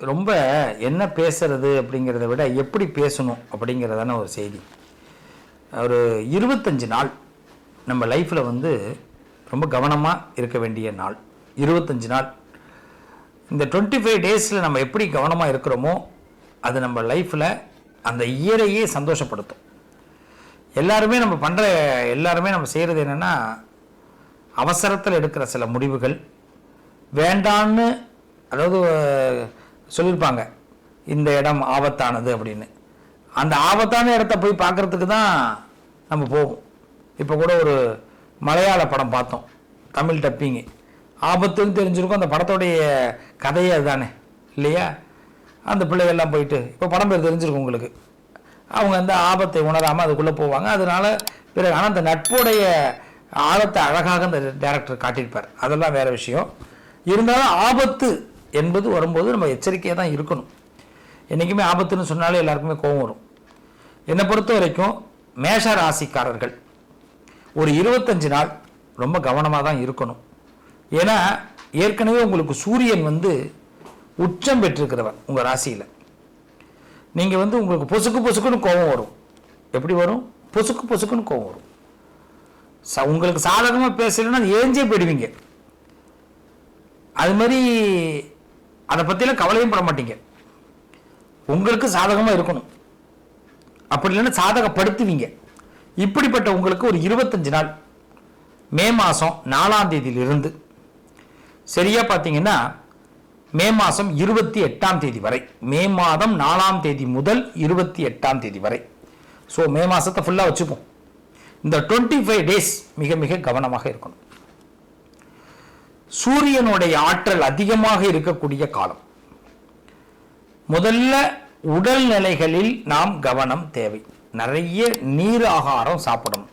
ரொம்ப என்ன பேசுறது அப்படிங்கிறத விட எப்படி பேசணும் அப்படிங்கிறதான ஒரு செய்தி. ஒரு இருபத்தஞ்சு நாள் நம்ம லைஃப்பில் வந்து ரொம்ப கவனமாக இருக்க வேண்டிய நாள். இருபத்தஞ்சு நாள். இந்த டுவெண்ட்டி ஃபைவ் டேஸில் நம்ம எப்படி கவனமாக இருக்கிறோமோ அது நம்ம லைஃப்பில் அந்த இயரையே சந்தோஷப்படுத்தும். எல்லாருமே நம்ம பண்ணுற எல்லாருமே நம்ம செய்கிறது என்னென்னா அவசரத்தில் எடுக்கிற சில முடிவுகள் வேண்டான்னு அதாவது சொல்லியிருப்பாங்க இந்த இடம் ஆபத்தானது அப்படின்னு. அந்த ஆபத்தான இடத்த போய் பார்க்கறதுக்கு தான் நம்ம போகும் இப்போ கூட ஒரு மலையாள படம் பார்த்தோம். தமிழ் டப்பிங்கு ஆபத்துன்னு தெரிஞ்சிருக்கும். அந்த படத்தோடைய கதையே அதுதானே. இல்லையா? அந்த பிள்ளைகள்லாம் போயிட்டு இப்போ படம் பேர் தெரிஞ்சிருக்கும் உங்களுக்கு. அவங்க அந்த ஆபத்தை உணராமல் அதுக்குள்ளே போவாங்க. அதனால பிறகு ஆனால் அந்த நட்புடைய ஆழத்தை அழகாக அந்த டேரக்டர் காட்டியிருப்பார். அதெல்லாம் வேற விஷயம். இருந்தாலும் ஆபத்து என்பது வரும்போது நம்ம எச்சரிக்கையாக தான் இருக்கணும். என்றைக்குமே ஆபத்துன்னு சொன்னாலே எல்லாருக்குமே கோபம் வரும். என்னை பொறுத்த வரைக்கும் மேஷ ராசிக்காரர்கள் ஒரு இருபத்தஞ்சு நாள் ரொம்ப கவனமாக தான் இருக்கணும். ஏன்னா ஏற்கனவே உங்களுக்கு சூரியன் வந்து உச்சம் பெற்றிருக்கிறவர் உங்கள் ராசியில். நீங்கள் வந்து உங்களுக்கு பொசுக்கு பொசுக்குன்னு கோபம் வரும். எப்படி வரும்? பொசுக்கு பொசுக்குன்னு கோபம் வரும். ச உங்களுக்கு சாதகமாக பேசலைன்னா அது ஏஞ்சே போயிடுவீங்க. அது மாதிரி அதை பற்றிலாம் கவலையும் பட மாட்டீங்க. உங்களுக்கு சாதகமாக இருக்கணும். அப்படி இல்லைன்னா சாதகப்படுத்துவீங்க. இப்படிப்பட்ட உங்களுக்கு ஒரு இருபத்தஞ்சு நாள் மே மாதம் நாலாம் தேதியிலிருந்து சரியாக பார்த்தீங்கன்னா மே மாதம் இருபத்தி எட்டாம் தேதி வரை மே மாதம் நாலாம் தேதி முதல் இருபத்தி எட்டாம் தேதி வரை. ஸோ மே மாதத்தை ஃபுல்லாக வச்சுப்போம். இந்த டுவெண்ட்டி ஃபைவ் டேஸ் மிக மிக கவனமாக இருக்கணும். சூரியனுடைய ஆற்றல் அதிகமாக இருக்கக்கூடிய காலம். முதல்ல உடல்நிலைகளில் நாம் கவனம் தேவை. நிறைய நீர் ஆகாரம் சாப்பிடணும்.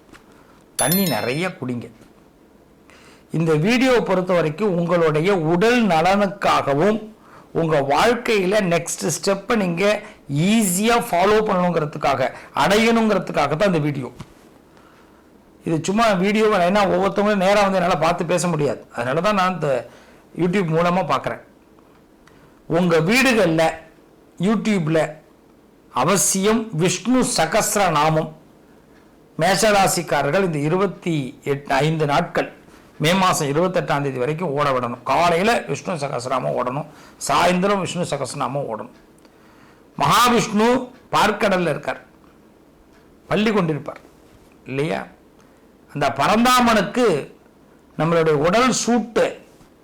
தண்ணி நிறைய குடிங்க. இந்த வீடியோவை பொறுத்த வரைக்கும் உங்களுடைய உடல் நலனுக்காகவும் உங்கள் வாழ்க்கையில் நெக்ஸ்ட் ஸ்டெப்பை நீங்கள் ஈஸியாக ஃபாலோ பண்ணணுங்கிறதுக்காக அடையணுங்கிறதுக்காக தான் இந்த வீடியோ. இது சும்மா வீடியோவை ஏன்னா ஒவ்வொருத்தவங்களும் நேராக வந்து என்னால் பார்த்து பேச முடியாது. அதனால தான் நான் இந்த யூடியூப் மூலமாக பார்க்குறேன். உங்கள் வீடுகளில் யூடியூப்பில் அவசியம் விஷ்ணு சகஸ்ர நாமம். மேஷராசிக்காரர்கள் இந்த இருபத்தி எட்டு ஐந்து நாட்கள் மே மாதம் இருபத்தெட்டாம் தேதி வரைக்கும் ஓட விடணும். காலையில் விஷ்ணு சகசிரநாமம் ஓடணும். சாயந்தரம் விஷ்ணு சகசிரநாமம் ஓடணும். மகாவிஷ்ணு பார்க்கடலில் இருக்கார். பள்ளி கொண்டிருப்பார். இல்லையா? அந்த பரந்தாமனுக்கு நம்மளுடைய உடல் சூட்டை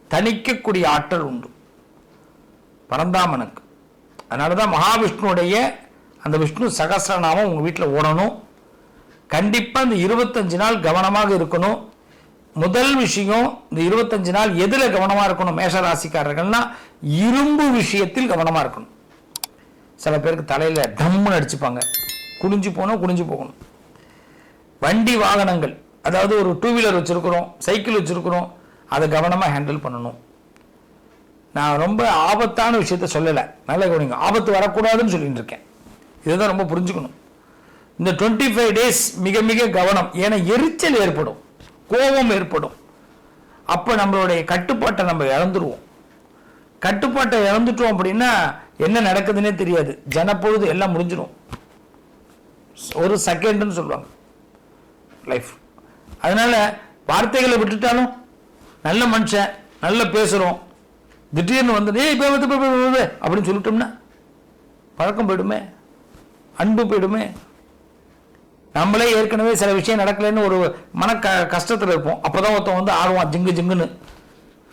தணிக்கக்கூடிய ஆற்றல் உண்டு. பரந்தாமனுக்கு. அதனால தான் மகாவிஷ்ணுடைய அந்த விஷ்ணு சகசிரநாமம் உங்கள் வீட்டில் ஓடணும். கண்டிப்பாக இந்த இருபத்தஞ்சு நாள் கவனமாக இருக்கணும். முதல் விஷயம் இந்த இருபத்தஞ்சு நாள் எதில் கவனமாக இருக்கணும் மேஷ ராசிக்காரர்கள்னா இரும்பு விஷயத்தில் கவனமாக இருக்கணும். சில பேருக்கு தலையில் டம்முன்னு அடிச்சுப்பாங்க. குனிஞ்சு போனால் குனிஞ்சு போகணும். வண்டி வாகனங்கள். அதாவது ஒரு டூ வீலர் வச்சுருக்குறோம் சைக்கிள் வச்சுருக்குறோம் அதை கவனமாக ஹேண்டில் பண்ணணும். நான் ரொம்ப ஆபத்தான விஷயத்த சொல்லலை. நல்ல கவனிங்க. ஆபத்து வரக்கூடாதுன்னு சொல்லிட்டு இருக்கேன். இதுதான் ரொம்ப புரிஞ்சுக்கணும். இந்த டுவெண்ட்டி ஃபைவ் டேஸ் மிக மிக கவனம். ஏன்னா எரிச்சல் ஏற்படும். கோபம் ஏற்படும். அப்போ நம்மளுடைய கட்டுப்பாட்டை நம்ம இழந்துருவோம். கட்டுப்பாட்டை இழந்துட்டோம் அப்படின்னா என்ன நடக்குதுன்னே தெரியாது. ஜனப்பொழுது எல்லாம் முடிஞ்சிடும் ஒரு செகண்டுன்னு சொல்லுவாங்க. லைஃப் அதனால வார்த்தைகளை விட்டுட்டாலும் நல்ல மனுஷன் நல்ல பேசுகிறோம் திடீர்னு வந்து ஏய் இப்போ வந்து அப்படின்னு சொல்லிட்டோம்னா பழக்கம் போயிடுமே. அன்பு போயிடுமே. நம்மளே ஏற்கனவே சில விஷயம் நடக்கலைன்னு ஒரு மன க கஷ்டத்தில் இருப்போம். அப்போ தான் ஒருத்தன் வந்து ஆடுவான் ஜிங்கு ஜிங்குன்னு.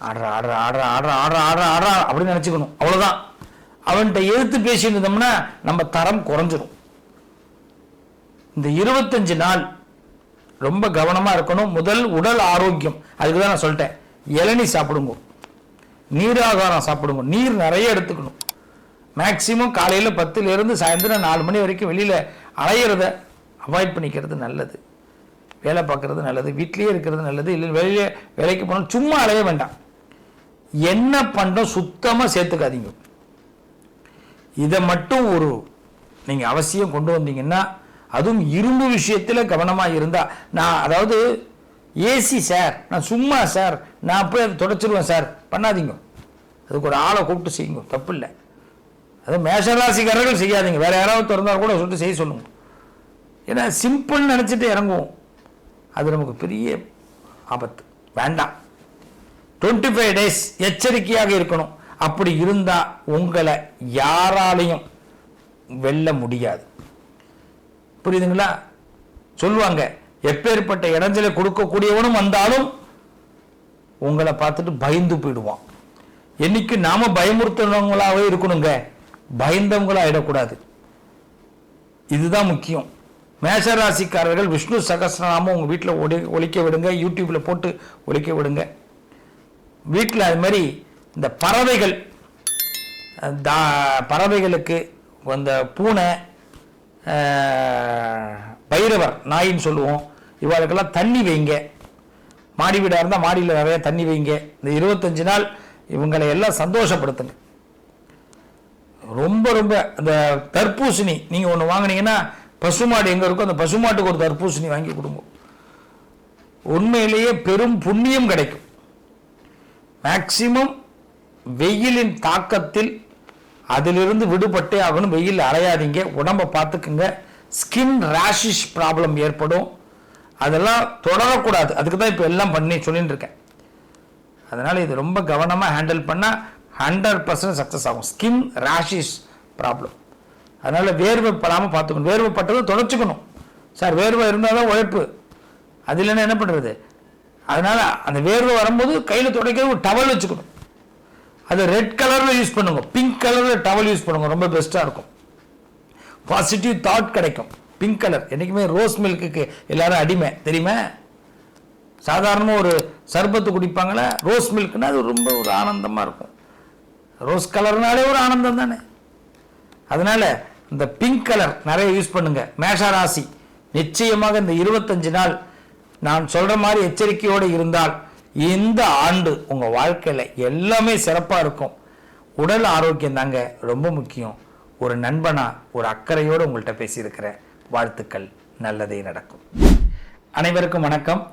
ஆடுற ஆடுற ஆடுற ஆடுற ஆடுற ஆடுற ஆடுற அப்படின்னு நினச்சிக்கணும். அவ்வளோதான் அவன்கிட்ட எழுத்து பேசியிருந்தோம்னா இருந்தோம்னா நம்ம தரம் குறைஞ்சிரும். இந்த இருபத்தஞ்சு நாள் ரொம்ப கவனமாக இருக்கணும். முதல் உடல் ஆரோக்கியம். அதுக்கு தான் நான் சொல்லிட்டேன். இளநீ சாப்பிடுங்க. நீராகாரம் சாப்பிடுங்க. நீர் நிறைய எடுத்துக்கணும். மேக்சிமம் காலையில் பத்துலேருந்து சாயந்தரம் நாலு மணி வரைக்கும் வெளியில் அலையிறத அவாய்ட் பண்ணிக்கிறது நல்லது. வேலை பார்க்குறது நல்லது. வீட்லேயே இருக்கிறது நல்லது. இல்லை வெளியே வேலைக்கு போனால் சும்மா அலைய வேண்டாம். என்ன பண்ணோம் சுத்தமாக சேர்த்துக்காதீங்க. இதை மட்டும் ஒரு நீங்கள் அவசியம் கொண்டு வந்தீங்கன்னா அதுவும் இரும்பு விஷயத்தில் கவனமாக இருந்தால் நான் அதாவது ஏசி சார் நான் சும்மா சார் நான் போய் அதை தொடச்சிருவேன் சார் பண்ணாதீங்க. அதுக்கு ஒரு ஆளை கூப்பிட்டு செய்யுங்க. தப்பு இல்லை. அது மேஷராசிக்காரர்கள் செய்யாதீங்க. வேறு யாராவது திறந்தால் கூட சொல்லிட்டு செய்ய சொல்லுங்க. ஏன்னா சிம்பிள்னு நினச்சிட்டு இறங்குவோம். அது நமக்கு பெரிய ஆபத்து. வேண்டாம். டுவெண்ட்டி ஃபைவ் டேஸ் எச்சரிக்கையாக இருக்கணும். அப்படி இருந்தால் உங்களை யாராலையும் வெல்ல முடியாது. புரியுதுங்களா? சொல்லுவாங்க எப்பேற்பட்ட இடைஞ்சலை கொடுக்கக்கூடியவனும் வந்தாலும் உங்களை பார்த்துட்டு பயந்து போயிடுவான். என்னைக்கு நாம பயமுறுத்துறவங்களாவே இருக்கணுங்க பயந்தவங்களா ஆயிடக்கூடாது இதுதான் முக்கியம். மேஷராசிக்காரர்கள் விஷ்ணு சகசிரநாமம் உங்கள் வீட்டில் ஒளி ஒழிக்க விடுங்க யூடியூப்பில் போட்டு ஒழிக்க விடுங்க. வீட்டில் அது மாதிரி இந்த பறவைகள் தா பறவைகளுக்கு அந்த பூனை பைரவர் நாயின்னு சொல்லுவோம். இவாளுக்கெல்லாம் தண்ணி வைங்க. மாடி வீடாக இருந்தால் மாடியில் நிறைய தண்ணி வைங்க. இந்த இருபத்தஞ்சு நாள் இவங்களை எல்லாம் சந்தோஷப்படுத்துங்க ரொம்ப ரொம்ப அந்த தர்பூசணி நீங்கள் ஒன்று வாங்கினீங்கன்னா பசுமாடு எங்கே இருக்கோ அந்த பசுமாட்டுக்கு ஒரு தர்பூசணி வாங்கி கொடுங்க. உண்மையிலேயே பெரும் புண்ணியம் கிடைக்கும். மேக்சிமம் வெயிலின் தாக்கத்தில் அதிலிருந்து விடுபட்டே ஆகணும். வெயில் அலையாதீங்க. உடம்பை பார்த்துக்குங்க. ஸ்கின் ரேஷிஷ் ப்ராப்ளம் ஏற்படும். அதெல்லாம் தொடரக்கூடாது. அதுக்கு தான் இப்போ எல்லாம் பண்ணி சொல்லிட்டு இருக்கேன். அதனால் இது ரொம்ப கவனமாக ஹேண்டில் பண்ணால் ஹண்ட்ரட் பர்சன்ட் சக்ஸஸ் ஆகும். ஸ்கின் ரேஷிஸ் ப்ராப்ளம் அதனால் வேர்வை படாமல் பார்த்துக்கணும். வேர்வை தொடச்சிக்கணும். சார் வேர்வை இருந்தால் தான் உழைப்பு. அது இல்லைன்னா என்ன பண்ணுறது அதனால் அந்த வேர்வை வரும்போது கையில் துடைக்கிறது ஒரு டவல் வச்சுக்கணும். அது ரெட் கலரில் யூஸ் பண்ணுங்க. பிங்க் கலரில் டவல் யூஸ் பண்ணுங்க. ரொம்ப பெஸ்ட்டாக இருக்கும். பாசிட்டிவ் தாட் கிடைக்கும். பிங்க் கலர் என்றைக்குமே ரோஸ் மில்க்குக்கு எல்லாரும் அடிமை. தெரியுமா? சாதாரணமாக ஒரு சர்பத்து குடிப்பாங்களே ரோஸ் மில்க்னா அது ரொம்ப ஒரு ஆனந்தமாக இருக்கும். ரோஸ் கலர்னாலே ஒரு ஆனந்தம் தானே. அதனால் இந்த பிங்க் கலர் நிறைய யூஸ் பண்ணுங்க. மேஷ ராசி. நிச்சயமாக இந்த இருபத்தஞ்சு நாள் நான் சொல்கிற மாதிரி எச்சரிக்கையோடு இருந்தால் இந்த ஆண்டு உங்கள் வாழ்க்கையில் எல்லாமே சிறப்பாக இருக்கும். உடல் ஆரோக்கியம் தாங்க ரொம்ப முக்கியம். ஒரு நண்பனாக ஒரு அக்கறையோடு உங்கள்கிட்ட பேசியிருக்கிறேன் வாழ்த்துக்கள். நல்லதே நடக்கும். அனைவருக்கும் வணக்கம்.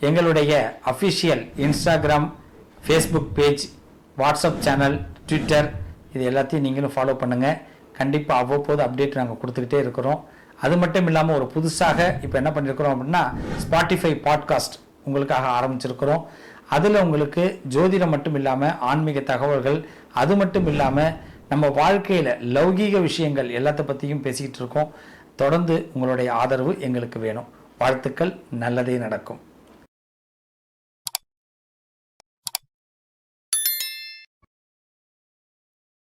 எங்களுடைய official Instagram Facebook page WhatsApp channel Twitter இது எல்லாத்தையும் நீங்களும் ஃபாலோ பண்ணுங்கள் கண்டிப்பாக அவ்வப்போது அப்டேட் நாங்கள் கொடுத்துக்கிட்டே இருக்கிறோம். அது மட்டும் இல்லாமல் ஒரு புதுசாக இப்போ என்ன பண்ணியிருக்கிறோம் அப்படின்னா ஸ்பாட்டிஃபை பாட்காஸ்ட் உங்களுக்காக ஆரம்பிச்சிருக்கிறோம். அதில் உங்களுக்கு ஜோதிடம் மட்டும் இல்லாமல் ஆன்மீக தகவல்கள் அது மட்டும் இல்லாமல் நம்ம வாழ்க்கையில் லௌகீக விஷயங்கள் எல்லாத்த பற்றியும் பேசிக்கிட்டு இருக்கோம். தொடர்ந்து உங்களுடைய ஆதரவு எங்களுக்கு வேணும். வாழ்த்துக்கள் நல்லதே நடக்கும்.